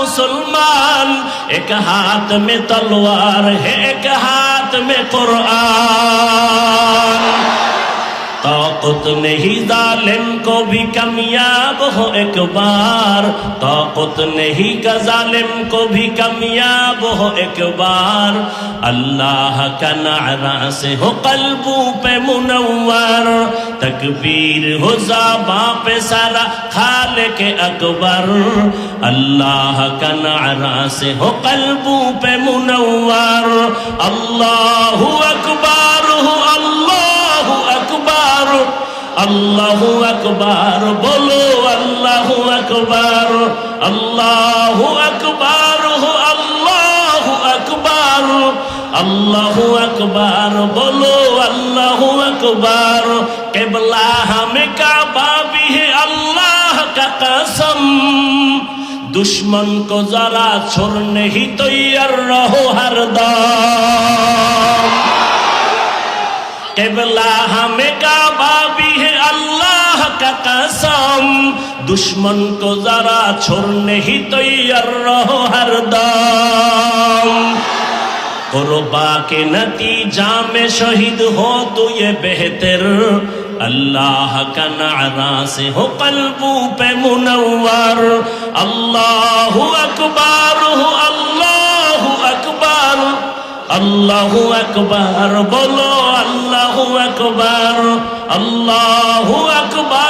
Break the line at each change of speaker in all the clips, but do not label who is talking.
মুসলমান এক হাত মে তলোয়ার হে এক হাত মে কোরআন। طاقت نہیں ظالم کو بھی کمیاب ہو ایک بار۔ طاقت نہیں کا ظالم کو بھی کمیاب ہو ایک بار۔ اللہ کا نعرہ سے ہو قلبوں پہ منور۔ تکبیر ہو زاباں پہ سارا خالق اکبر۔ اللہ کا نعرہ سے ہو قلبوں پہ منور۔ اللہ আল্লাহ আকবার, বলো আল্লাহ আকবার আল্লাহ আকবার হো আল্লাহ আকবার আল্লাহ আকবার, বলো আল্লাহ আকবার, কেবলা হামে কাবা ভি হে আল্লাহ কা কসম दुश्मन को जरा छोड़ने ही तैयार रहो हरदम केवला हमें का দুশ্মন কো যারা ছোড়নে হি তৈয়ার রহ হরদম করবা কে নতিজা মে শহীদ হো তো ইয়ে বেহতর اللہ کا نعرہ سے ہو قلبوں پہ منور اللہ اکبر ہو اللہ اکبر اللہ اکبر بولو اللہ اکبر اللہ اکبر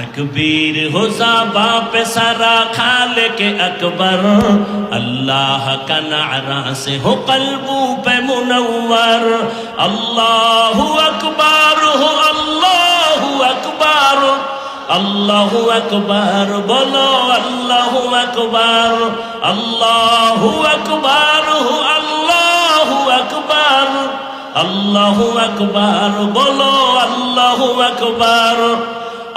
তকবীর হোসা বাপ সারা খালেক আকবর আল্লাহ का नारा से हो कल्बू पे मुनवर अल्लाह अकबर हो अल्लाह अकबर अल्लाह अकबर बोलो अल्लाह अकबर अल्लाह अकबर हो अल्लाह अकबर अल्लाह अकबर बोलो अल्लाह अकबर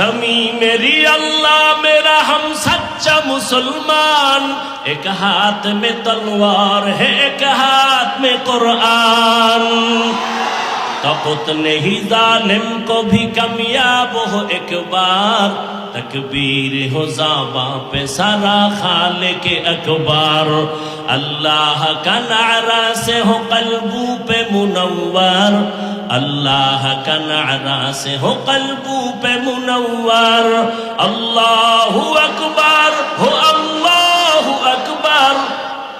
زمین میری اللہ میرا ہم سچا مسلمان ایک ہاتھ میں تلوار ہے ایک ہاتھ میں قرآن तपत नहीं जालिम को भी कमयाब हो एक बार तकबीर हो जाबा पे सारा खाल के अखबार अल्लाह का नारा से हो कलबू पे मुनवर अल्लाह का नारा से हो कलबू पे मुनवर अल्लाह अकबर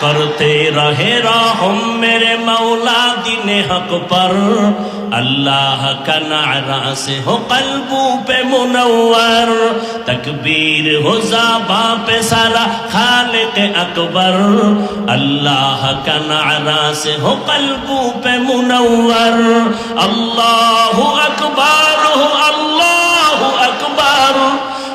کرتے رہے ہم میرے مولا دین حق پر اللہ کا نعرہ سے ہو قلبوں پہ منور تکبیر ہو زابا پہ سارا خالق اکبر اللہ کا نعرہ سے ہو قلبوں پہ منور اللہ اکبر ہو اللہ